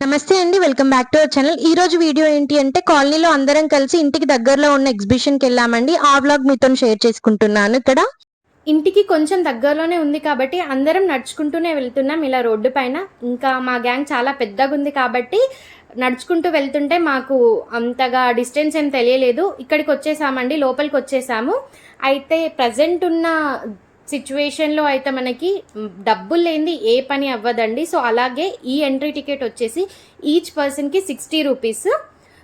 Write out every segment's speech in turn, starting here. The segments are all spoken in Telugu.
నమస్తే అండి welcome back to our channel. ఈ రోజు వీడియో ఏంటి అంటే కాలనీలో అందరం కలిసి ఇంటికి దగ్గరలో ఉన్న ఎగ్జిబిషన్కి వెళ్ళామండి. ఆ వ్లాగ్ మీతో షేర్ చేసుకుంటున్నాను ఇక్కడ. ఇంటికి కొంచెం దగ్గరలోనే ఉంది కాబట్టి అందరం నడుచుకుంటూనే వెళ్తున్నాం ఇలా రోడ్డు పైన. ఇంకా మా గ్యాంగ్ చాలా పెద్దగా ఉంది కాబట్టి నడుచుకుంటూ వెళ్తుంటే మాకు అంతగా డిస్టెన్స్ ఏం తెలియలేదు. ఇక్కడికి వచ్చేసామండి లోపలికి వచ్చేసాము. అయితే ప్రజెంట్ ఉన్న సిచ్యువేషన్లో అయితే మనకి డబ్బులు లేనిది ఏ పని అవ్వదండి. సో అలాగే ఈ ఎంట్రీ టికెట్ వచ్చేసి ఈచ్ పర్సన్కి సిక్స్టీ రూపీస్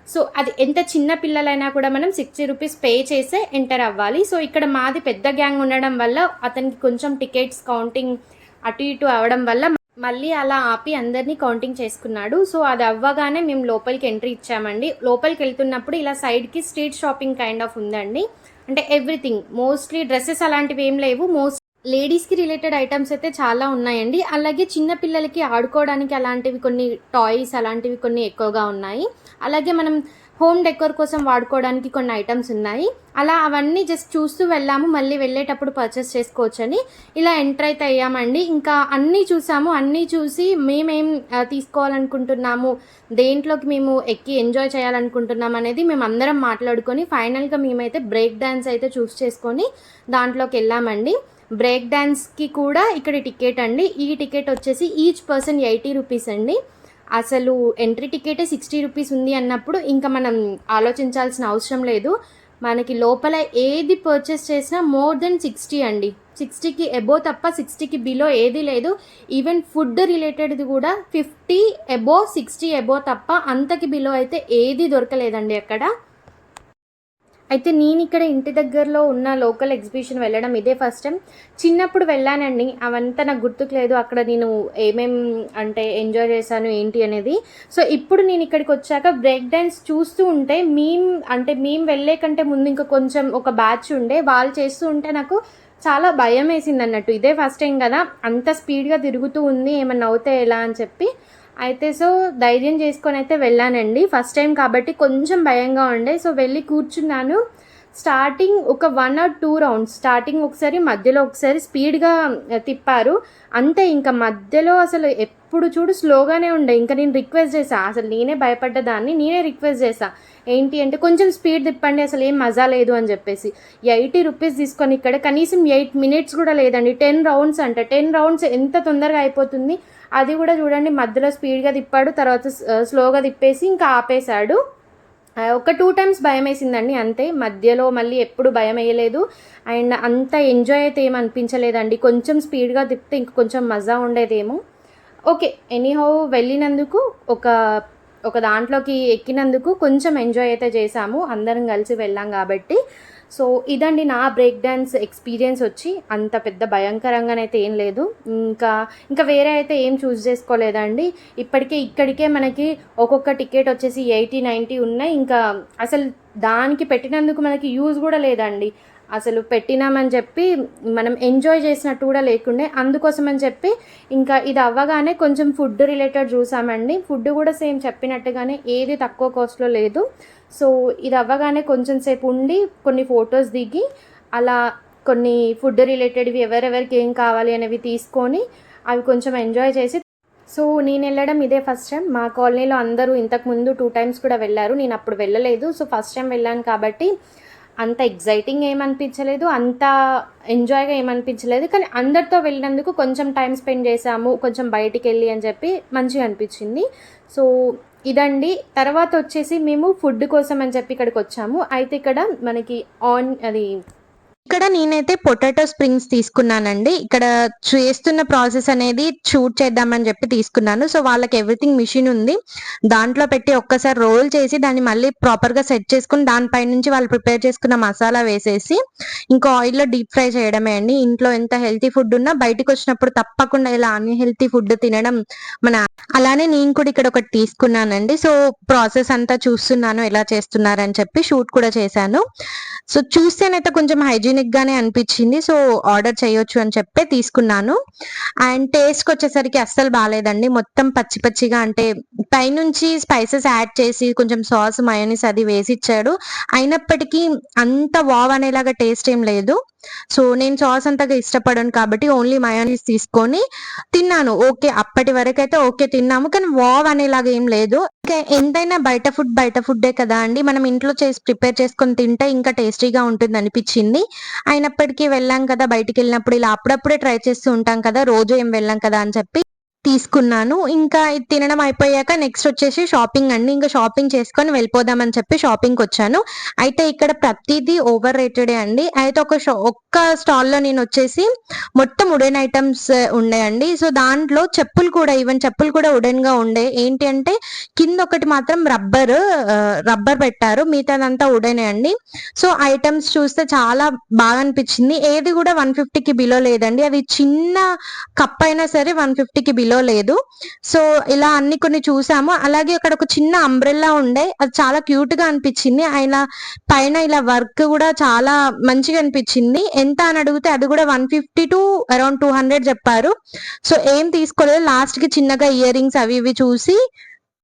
సో అది ఎంత చిన్న పిల్లలైనా కూడా మనం సిక్స్టీ రూపీస్ పే చేసే ఎంటర్ అవ్వాలి. సో ఇక్కడ మాది పెద్ద గ్యాంగ్ ఉండడం వల్ల అతనికి కొంచెం టికెట్స్ కౌంటింగ్ అటు ఇటు అవడం వల్ల మళ్ళీ అలా ఆపి అందరినీ కౌంటింగ్ చేసుకున్నాడు. సో అది అవ్వగానే మేము లోపలికి ఎంట్రీ ఇచ్చామండి. లోపలికి వెళ్తున్నప్పుడు ఇలా సైడ్కి స్ట్రీట్ షాపింగ్ కైండ్ ఆఫ్ ఉందండి. అంటే ఎవ్రీథింగ్. మోస్ట్లీ డ్రెస్సెస్ అలాంటివి ఏం లేవు. మోస్ట్ లేడీస్కి రిలేటెడ్ ఐటమ్స్ అయితే చాలా ఉన్నాయండి. అలాగే చిన్నపిల్లలకి ఆడుకోవడానికి అలాంటివి కొన్ని టాయ్స్ అలాంటివి కొన్ని ఎక్కువగా ఉన్నాయి. అలాగే మనం హోమ్ డెకోర్ కోసం వాడుకోవడానికి కొన్ని ఐటమ్స్ ఉన్నాయి. అలా అవన్నీ జస్ట్ చూస్తూ వెళ్ళాము. మళ్ళీ వెళ్ళేటప్పుడు పర్చేస్ చేసుకోవచ్చని ఇలా ఎంటర్ అయితే అయ్యామండి. ఇంకా అన్నీ చూసాము. అన్నీ చూసి మేమేం తీసుకోవాలనుకుంటున్నాము దేంట్లోకి మేము ఎక్కి ఎంజాయ్ చేయాలనుకుంటున్నాం అనేది మేము అందరం మాట్లాడుకొని ఫైనల్గా మేమైతే బ్రేక్ డ్యాన్స్ అయితే చూస్ చేసుకొని దాంట్లోకి వెళ్ళామండి. బ్రేక్ డ్యాన్స్కి కూడా ఇక్కడ టికెట్ అండి. ఈ టికెట్ వచ్చేసి ఈచ్ పర్సన్ ఎయిటీ రూపీస్ అండి. అసలు ఎంట్రీ టికెటే సిక్స్టీ రూపీస్ ఉంది అన్నప్పుడు ఇంకా మనం ఆలోచించాల్సిన అవసరం లేదు. మనకి లోపల ఏది పర్చేస్ చేసినా మోర్ దెన్ సిక్స్టీ అండి. సిక్స్టీకి ఎబో తప్ప సిక్స్టీకి బిలో ఏది లేదు. ఈవెన్ ఫుడ్ రిలేటెడ్ది కూడా ఫిఫ్టీ ఎబో సిక్స్టీ ఎబో తప్ప అంతకి బిలో అయితే ఏది దొరకలేదండి అక్కడ. అయితే నేను ఇక్కడ ఇంటి దగ్గరలో ఉన్న లోకల్ ఎగ్జిబిషన్ వెళ్ళడం ఇదే ఫస్ట్ టైం. చిన్నప్పుడు వెళ్ళానండి. అవంతా నాకు గుర్తుకు లేదు. అక్కడ నేను ఏమేం అంటే ఎంజాయ్ చేశాను ఏంటి అనేది. సో ఇప్పుడు నేను ఇక్కడికి వచ్చాక బ్రేక్ డ్యాన్స్ చూస్తూ ఉంటే మేము అంటే మేము వెళ్ళే కంటే ముందు ఇంకా కొంచెం ఒక బ్యాచ్ ఉండే. వాళ్ళు చేస్తూ ఉంటే నాకు చాలా భయం వేసింది అన్నట్టు ఇదే ఫస్ట్ టైం కదా. అంత స్పీడ్గా తిరుగుతూ ఉంది. ఏమన్నా అవుతే ఎలా అని చెప్పి అయితే సో ధైర్యం చేసుకొని అయితే వెళ్ళానండి. ఫస్ట్ టైం కాబట్టి కొంచెం భయంగా ఉండే. సో వెళ్ళి కూర్చున్నాను. స్టార్టింగ్ ఒక one or two rounds. Starting ఒకసారి మధ్యలో ఒకసారి స్పీడ్గా తిప్పారు. అంతే ఇంకా మధ్యలో అసలు ఎప్పుడు చూడు స్లోగానే ఉండే. ఇంకా నేను రిక్వెస్ట్ చేసా అసలు నేనే భయపడ్డ దాన్ని నేనే రిక్వెస్ట్ చేసా ఏంటి అంటే కొంచెం స్పీడ్ తిప్పండి అసలు ఏం మజా లేదు అని చెప్పేసి. ఎయిటీ రూపీస్ తీసుకొని ఇక్కడ కనీసం ఎయిట్ మినిట్స్ కూడా లేదండి. టెన్ రౌండ్స్ అంట. టెన్ రౌండ్స్ ఎంత తొందరగా అయిపోతుంది అది కూడా చూడండి. మధ్యలో స్పీడ్గా తిప్పాడు తర్వాత స్లోగా తిప్పేసి ఇంకా ఆపేశాడు. ఒక టూ టైమ్స్ భయం వేసిందండి అంతే మధ్యలో మళ్ళీ ఎప్పుడు భయం వేయలేదు అండ్ అంత ఎంజాయ్ అయితే ఏం అనిపించలేదండి. కొంచెం స్పీడ్గా తిప్పితే ఇంక కొంచెం మజా ఉండేదేమో. ఓకే ఎనీహౌ వెళ్ళినందుకు ఒక ఒక దాంట్లోకి ఎక్కినందుకు కొంచెం ఎంజాయ్ అయితే చేశాము. అందరం కలిసి వెళ్ళాం కాబట్టి. సో ఇదండి నా బ్రేక్ డ్యాన్స్ ఎక్స్పీరియన్స్ వచ్చి అంత పెద్ద భయంకరంగానైతే ఏం లేదు. ఇంకా ఇంకా వేరే అయితే ఏం చూస్ చేసుకోలేదండి. ఇప్పటికే ఇక్కడికే మనకి ఒక్కొక్క టికెట్ వచ్చేసి ఎయిటీ నైంటీ ఉన్నాయి. ఇంకా అసలు దానికి పెట్టినందుకు మనకి యూజ్ కూడా లేదండి. అసలు పెట్టినామని చెప్పి మనం ఎంజాయ్ చేసినట్టు కూడా లేకుండే అందుకోసం అని చెప్పి ఇంకా ఇది అవ్వగానే కొంచెం ఫుడ్ రిలేటెడ్ చూసామండి. ఫుడ్ కూడా సేమ్ చెప్పినట్టుగానే ఏది తక్కువ కాస్ట్లో లేదు. సో ఇది అవ్వగానే కొంచెం సేపు ఉండి కొన్ని ఫొటోస్ దిగి అలా కొన్ని ఫుడ్ రిలేటెడ్వి ఎవరెవరికి ఏం కావాలి అనేవి తీసుకొని అవి కొంచెం ఎంజాయ్ చేసి సో నేను వెళ్ళడం ఇదే ఫస్ట్ టైం మా కాలనీలో అందరూ ఇంతకుముందు టూ టైమ్స్ కూడా వెళ్ళారు. నేను అప్పుడు వెళ్ళలేదు. సో ఫస్ట్ టైం వెళ్ళాను కాబట్టి అంత ఎగ్జైటింగ్ ఏమనిపించలేదు అంత ఎంజాయ్గా ఏమనిపించలేదు కానీ అందరితో వెళ్ళినందుకు కొంచెం టైం స్పెండ్ చేసాము కొంచెం బయటికి వెళ్ళి అని చెప్పి మంచిగా అనిపించింది. సో ఇదండి. తర్వాత వచ్చేసి మేము ఫుడ్ కోసం అని చెప్పి ఇక్కడికి వచ్చాము. అయితే ఇక్కడ మనకి ఆన్ అది ఇక్కడ నేనైతే పొటాటో స్ప్రింగ్స్ తీసుకున్నానండి. ఇక్కడ చేస్తున్న ప్రాసెస్ అనేది షూట్ చేద్దామని చెప్పి తీసుకున్నాను. సో వాళ్ళకి ఎవ్రీథింగ్ మిషన్ ఉంది. దాంట్లో పెట్టి ఒక్కసారి రోల్ చేసి దాన్ని మళ్ళీ ప్రాపర్గా సెట్ చేసుకుని దానిపై నుంచి వాళ్ళు ప్రిపేర్ చేసుకున్న మసాలా వేసేసి ఇంకా ఆయిల్లో డీప్ ఫ్రై చేయడమే అండి. ఇంట్లో ఎంత హెల్తీ ఫుడ్ ఉన్నా బయటకు వచ్చినప్పుడు తప్పకుండా ఇలా అన్హెల్తీ ఫుడ్ తినడం మన అలానే నేను కూడా ఇక్కడ ఒకటి తీసుకున్నానండి. సో ప్రాసెస్ అంతా చూస్తున్నాను ఎలా చేస్తున్నారని చెప్పి షూట్ కూడా చేశాను. సో చూస్తేనైతే కొంచెం హైజీనిక్ గానే అనిపించింది. సో ఆర్డర్ చేయొచ్చు అని చెప్పి తీసుకున్నాను. అండ్ టేస్ట్ వచ్చేసరికి అస్సలు బాగాలేదండి. మొత్తం పచ్చి పచ్చిగా అంటే పైనుంచి స్పైసెస్ యాడ్ చేసి కొంచెం సాస్ మయోనీస్ అది వేసి ఇచ్చాడు. అయినప్పటికీ అంత వావ్ అనేలాగా టేస్ట్ ఏం లేదు. సో నేను సాస్ అంతగా ఇష్టపడను కాబట్టి ఓన్లీ మయోనీస్ తీసుకొని తిన్నాను. ఓకే అప్పటి వరకు అయితే ఓకే తిన్నాము. కానీ వావ్ అనేలాగా ఏం లేదు. ఇంకా ఎంతైనా బయట ఫుడ్ బయట ఫుడ్డే కదా అండి. మనం ఇంట్లో చేసి ప్రిపేర్ చేసుకొని తింటే ఇంకా టేస్టీగా ఉంటుంది అనిపించింది. అయినప్పటికీ వెళ్ళాం కదా బయటికి వెళ్ళినప్పుడు ఇలా అప్పుడప్పుడే ట్రై చేస్తూ ఉంటాం కదా రోజు ఏం వెళ్ళాం కదా అని చెప్పి. తీసుకున్నాను. ఇంకా తినడం అయిపోయాక నెక్స్ట్ వచ్చేసి షాపింగ్ అండి. ఇంకా షాపింగ్ చేసుకొని వెళ్ళిపోదామని చెప్పి షాపింగ్కి వచ్చాను. అయితే ఇక్కడ ప్రతిదీ ఓవర్ రేటెడే అండి. అయితే ఒక షా- ఒక్క స్టాల్లో నేను వచ్చేసి మొత్తం ఉడెన్ ఐటమ్స్ ఉండేయండి సో దాంట్లో చెప్పులు కూడా ఈవెన్ చెప్పులు కూడా ఉడెన్గా ఉండే. ఏంటి అంటే కింద ఒకటి మాత్రం రబ్బర్ రబ్బర్ పెట్టారు. మిగతాదంతా ఉడెనే అండి. సో ఐటమ్స్ చూస్తే చాలా బాగా అనిపించింది. ఏది కూడా వన్ ఫిఫ్టీకి బిలో లేదండి. అది చిన్న కప్ అయినా సరే వన్ ఫిఫ్టీకి బిలో లేదు. సో ఇలా అన్ని కొన్ని చూసాము. అలాగే అక్కడ ఒక చిన్న అంబ్రెల్లా ఉండే. అది చాలా క్యూట్గా అనిపించింది. ఆయన పైన ఇలా వర్క్ కూడా చాలా మంచిగా అనిపించింది. ఎంత అని అడిగితే అది కూడా one fifty to around two hundred చెప్పారు. సో ఏం తీసుకోలేదు. లాస్ట్కి చిన్నగా ఇయర్ రింగ్స్ అవి ఇవి చూసి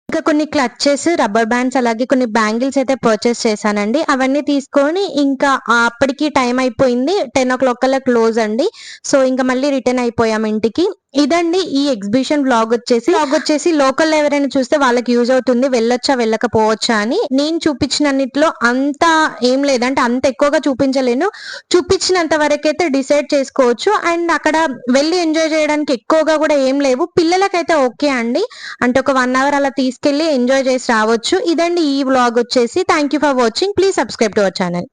ఇంకా కొన్ని క్లచ్చెస్ రబ్బర్ బ్యాండ్స్ అలాగే కొన్ని బ్యాంగిల్స్ అయితే పర్చేస్ చేశానండి. అవన్నీ తీసుకొని ఇంకా అప్పటికి టైం అయిపోయింది. టెన్ ఓ క్లాక్ కల్లా క్లోజ్ అండి. సో ఇంకా మళ్ళీ రిటర్న్ అయిపోయాం ఇంటికి. ఇదండి ఈ ఎగ్జిబిషన్ బ్లాగ్ వచ్చేసి. బ్లాగ్ వచ్చేసి లోకల్ ఎవరైనా చూస్తే వాళ్ళకి యూజ్ అవుతుంది. వెళ్ళొచ్చా వెళ్ళకపోవచ్చా అని. నేను చూపించినన్నిట్లో అంత ఏం లేదంటే అంత ఎక్కువగా చూపించలేను. చూపించినంత వరకైతే డిసైడ్ చేసుకోవచ్చు. అండ్ అక్కడ వెళ్ళి ఎంజాయ్ చేయడానికి ఎక్కువగా కూడా ఏం లేవు. పిల్లలకైతే ఓకే అండి. అంటే ఒక వన్ అవర్ అలా తీసుకెళ్ళి ఎంజాయ్ చేసి రావచ్చు. ఇదండి ఈ వ్లాగ్ వచ్చేసి. Thank you for watching please subscribe to our channel